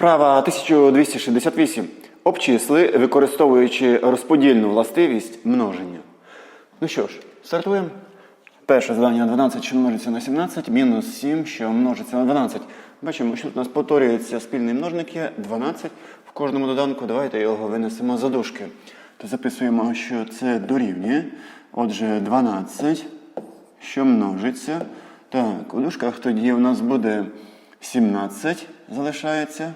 Вправа 1268. Обчисли, використовуючи розподільну властивість множення. Ну що ж, стартуємо. Перше завдання 12, що множиться на 17, мінус 7, що множиться на 12. Бачимо, що тут у нас повторюється спільний множник є 12. В кожному доданку давайте його винесемо за дужки. То записуємо, що це дорівнює. Отже, 12, що множиться. Так, у дужках тоді у нас буде 17 залишається.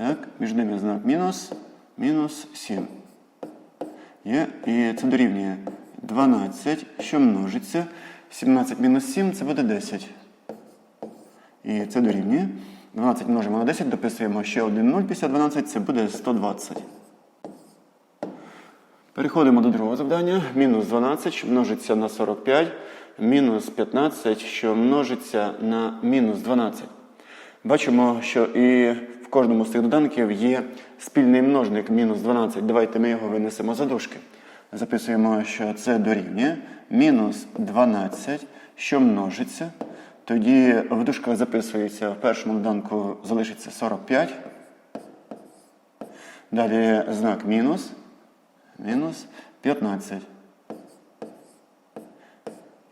Так, між ними знак мінус, мінус 7. Є, і це дорівнює 12, що множиться. 17 мінус 7 це буде 10. І це дорівнює. 12 множимо на 10, дописуємо ще 1 0 після 12, це буде 120. Переходимо до другого завдання. Мінус 12, що множиться на 45, мінус 15, що множиться на мінус 12. Бачимо, що і кожному з цих доданків є спільний множник мінус 12. Давайте ми його винесемо за дужки. Записуємо, що це дорівнює мінус 12, що множиться. Тоді в дужках записується в першому доданку залишиться 45. Далі знак мінус. Мінус 15.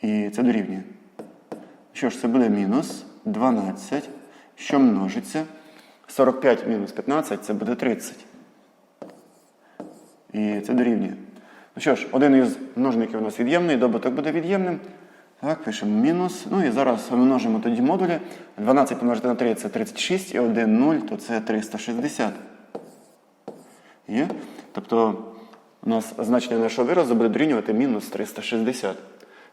І це дорівнює. Що ж, це буде мінус 12, що множиться. 45 мінус 15 це буде 30. І це дорівнює. Ну що ж, один із множників у нас від'ємний, добуток буде від'ємним. Так, пишемо мінус. Ну і зараз множимо тоді модулі. 12 помножити на 3 це 36 і 1 0, то це 360. Є? Тобто у нас значення нашого виразу буде дорівнювати мінус 360.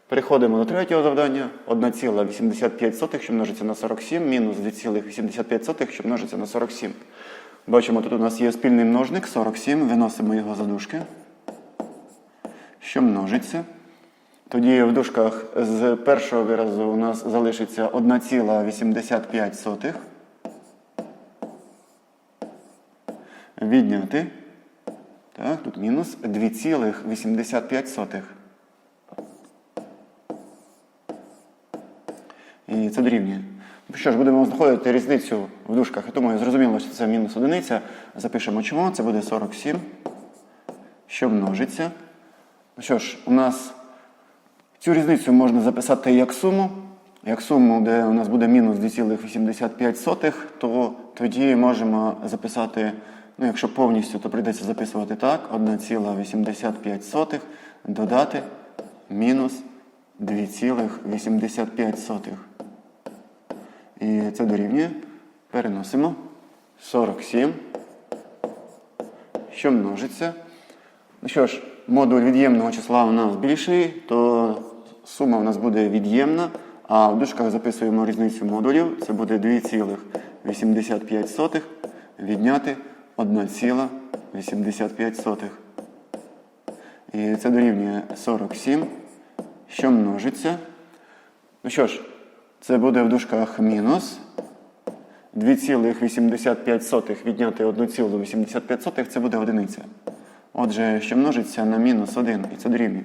Переходимо до третього завдання. 1,85, що множиться на 47, мінус 2,85, що множиться на 47. Бачимо, тут у нас є спільний множник 47, виносимо його за дужки. Що множиться. Тоді в дужках з першого виразу у нас залишиться 1,85. Відняти. Так, тут мінус 2,85. І це дорівнює. Ну Що ж, будемо знаходити різницю в дужках. Я думаю, зрозуміло, що це мінус одиниця. Запишемо чому. Це буде 47, що множиться. Ну що ж, у нас цю різницю можна записати як суму. Як суму, де у нас буде мінус 2,85, то тоді можемо записати, ну якщо повністю, то прийдеться записувати так, 1,85 додати мінус 2,85. І це дорівнює. Переносимо 47, що множиться. Ну що ж, модуль від'ємного числа у нас більший, то сума у нас буде від'ємна, а в дужках записуємо різницю модулів. Це буде 2,85 відняти 1,85. І це дорівнює 47, що множиться. Ну що ж, це буде в дужках мінус 2,85 відняти 1,85 це буде одиниця. Отже, що множиться на мінус 1, і це дорівнює.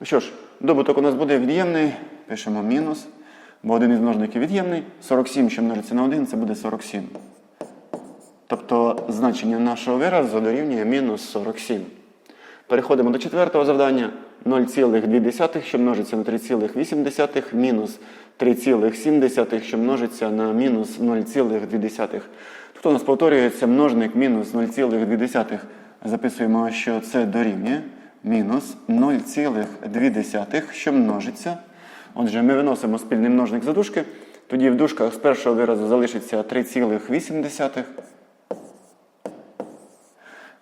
Ну що ж, добуток у нас буде від'ємний. Пишемо мінус, бо один із множників від'ємний. 47, що множиться на 1, це буде 47. Тобто значення нашого виразу дорівнює мінус 47. Переходимо до четвертого завдання. 0,2, що множиться на 3,8, мінус 3,7, що множиться на мінус 0,2. Тут у нас повторюється множник мінус 0,2. Записуємо, що це дорівнює мінус 0,2, що множиться. Отже, ми виносимо спільний множник за дужки. Тоді в дужках з першого виразу залишиться 3,8.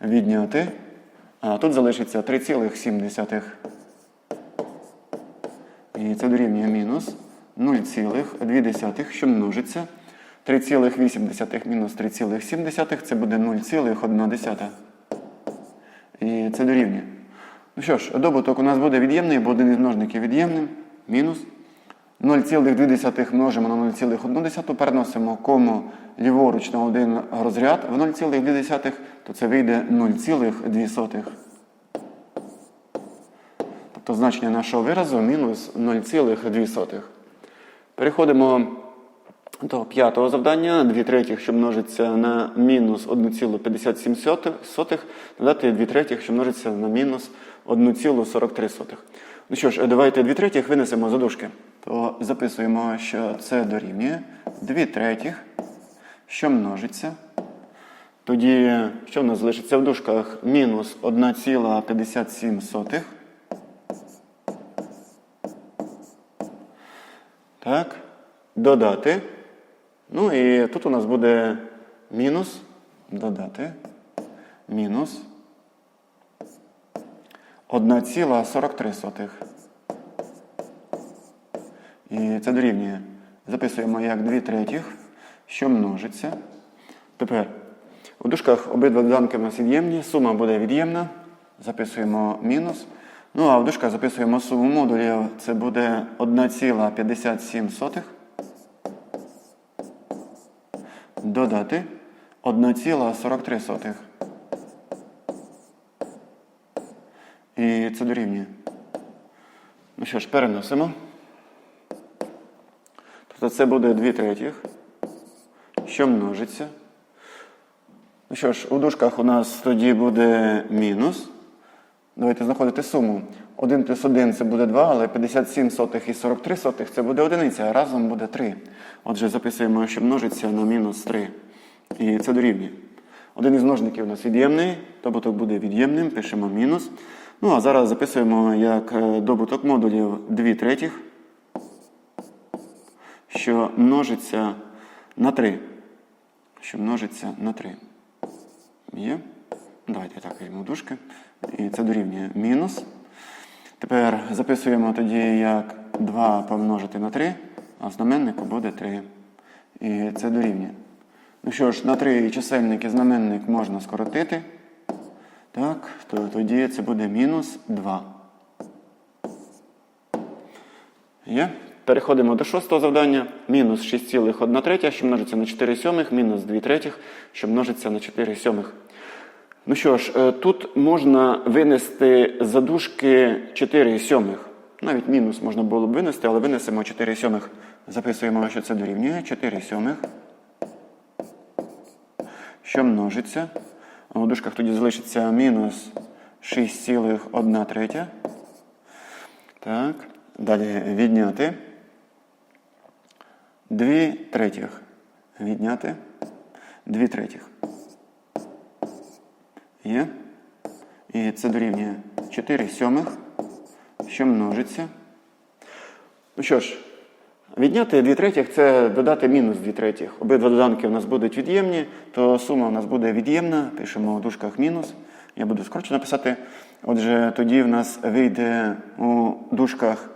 Відняти. Тут залишиться 3,7. І це дорівнює мінус 0,2, що множиться. 3,8 мінус 3,7 це буде 0,1. І це дорівнює. Ну що ж, добуток у нас буде від'ємний, бо один із множників від'ємним. Мінус 0,2 множимо на 0,1, переносимо кому ліворуч на один розряд в 0,2, то це вийде 0,2. Тобто значення нашого виразу мінус 0,2. Переходимо До п'ятого завдання 2 третіх, що множиться на мінус 1,57, додати 2 третіх, що множиться на мінус 1,43. Ну що ж, давайте 2 третіх винесемо за дужки. То записуємо, що це дорівнює 2 третіх, що множиться. Тоді, що в нас залишиться в дужках? Мінус 1,57. Так. Додати. Ну і тут у нас буде мінус. Додати. Мінус 1,43. І це дорівнює. Записуємо як 2 третіх, що множиться. Тепер у дужках обидва доданки у нас від'ємні, сума буде від'ємна. Записуємо мінус. Ну а в дужках записуємо суму модулів. Це буде 1,57 додати 1,43. І це дорівнює. Ну що ж, переносимо. Тобто це буде 2 третіх, що множиться. Ну що ж, у дужках у нас тоді буде мінус. Давайте знаходити суму. 1 плюс 1 це буде 2, але 57 сотих і 43 сотих це буде одиниця, а разом буде 3. Отже, записуємо, що множиться на мінус 3. І це дорівнює. Один із множників у нас від'ємний, добуток буде від'ємним, пишемо мінус. Ну, а зараз записуємо як е, добуток модулів 2 третіх, що множиться на 3. Що множиться на 3. Є? Давайте так візьму дужки. І це дорівнює мінус. Тепер записуємо тоді як 2 помножити на 3, а знаменнику буде 3. І це дорівнює. Ну що ж, на 3 чисельник і знаменник можна скоротити. Так, то тоді це буде мінус 2. Є? Переходимо до шостого завдання. Мінус 6,1 третя, що множиться на 4 сьомих, мінус 2 третіх, що множиться на 4 сьомих. Ну що ж, е, тут можна винести задушки 4 сьомих. Навіть мінус можна було б винести, але винесемо 4 сьомих. Записуємо, що це дорівнює 4 сьомих. Що множиться? У дужках тоді залишиться мінус 6,1 третя. Так. Далі відняти. 2 третіх. Відняти. 2 третіх. Є. І це дорівнює 4 сьомих, що множиться. Ну що ж, відняти 2 третіх це додати мінус 2 третіх. Обидва доданки у нас будуть від'ємні, то сума у нас буде від'ємна. Пишемо у дужках мінус. Я буду скорочено писати. Отже, тоді в нас вийде у дужках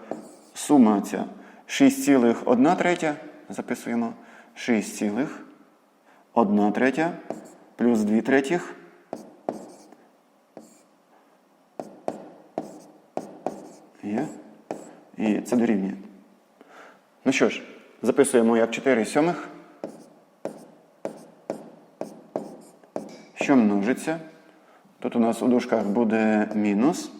сума ця 6,1 третя. Записуємо 6,1 третя плюс 2 третіх. Є. І це дорівнює. Ну що ж, записуємо як 4 сьомих. Що множиться? Тут у нас у дужках буде мінус.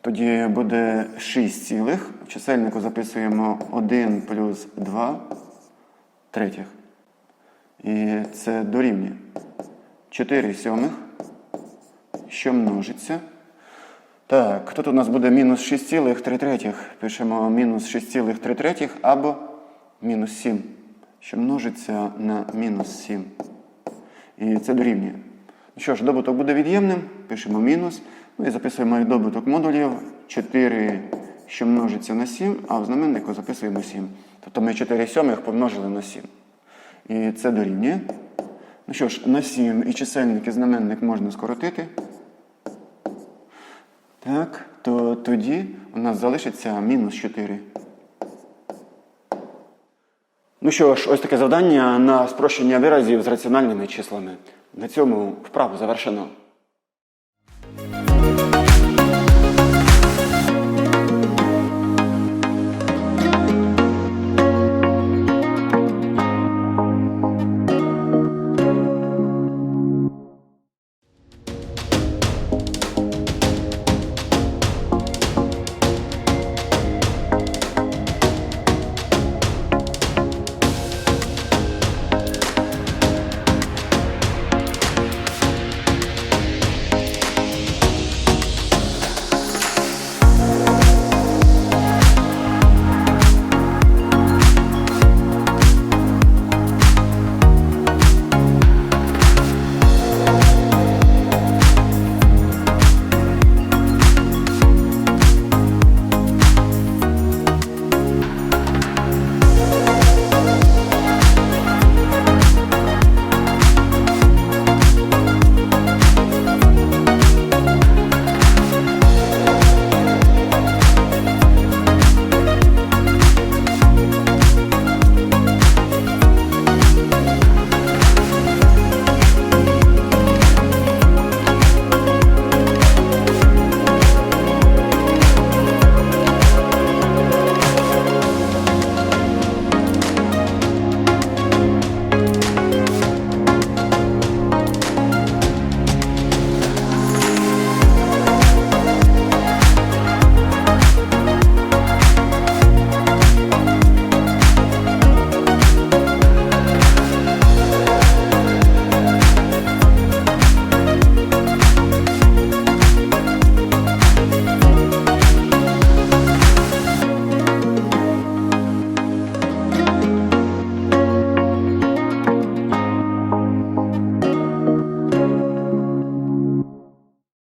Тоді буде 6 цілих. В чисельнику записуємо 1 плюс 2 третіх. І це дорівнює 4 сьомих, що множиться. Так, тут у нас буде мінус 6,3. Пишемо мінус 6,3 або мінус 7, що множиться на мінус 7. І це дорівнює. Ну Що ж, добуток буде від'ємним, пишемо мінус. Ну і записуємо добуток модулів 4, що множиться на 7, а в знаменнику записуємо 7. Тобто ми 4 сьомих помножили на 7. І це дорівнює. Ну що ж, на 7 і чисельник і знаменник можна скоротити. Так, то тоді у нас залишиться мінус 4. Ну що ж, ось таке завдання на спрощення виразів з раціональними числами. На цьому вправу завершено.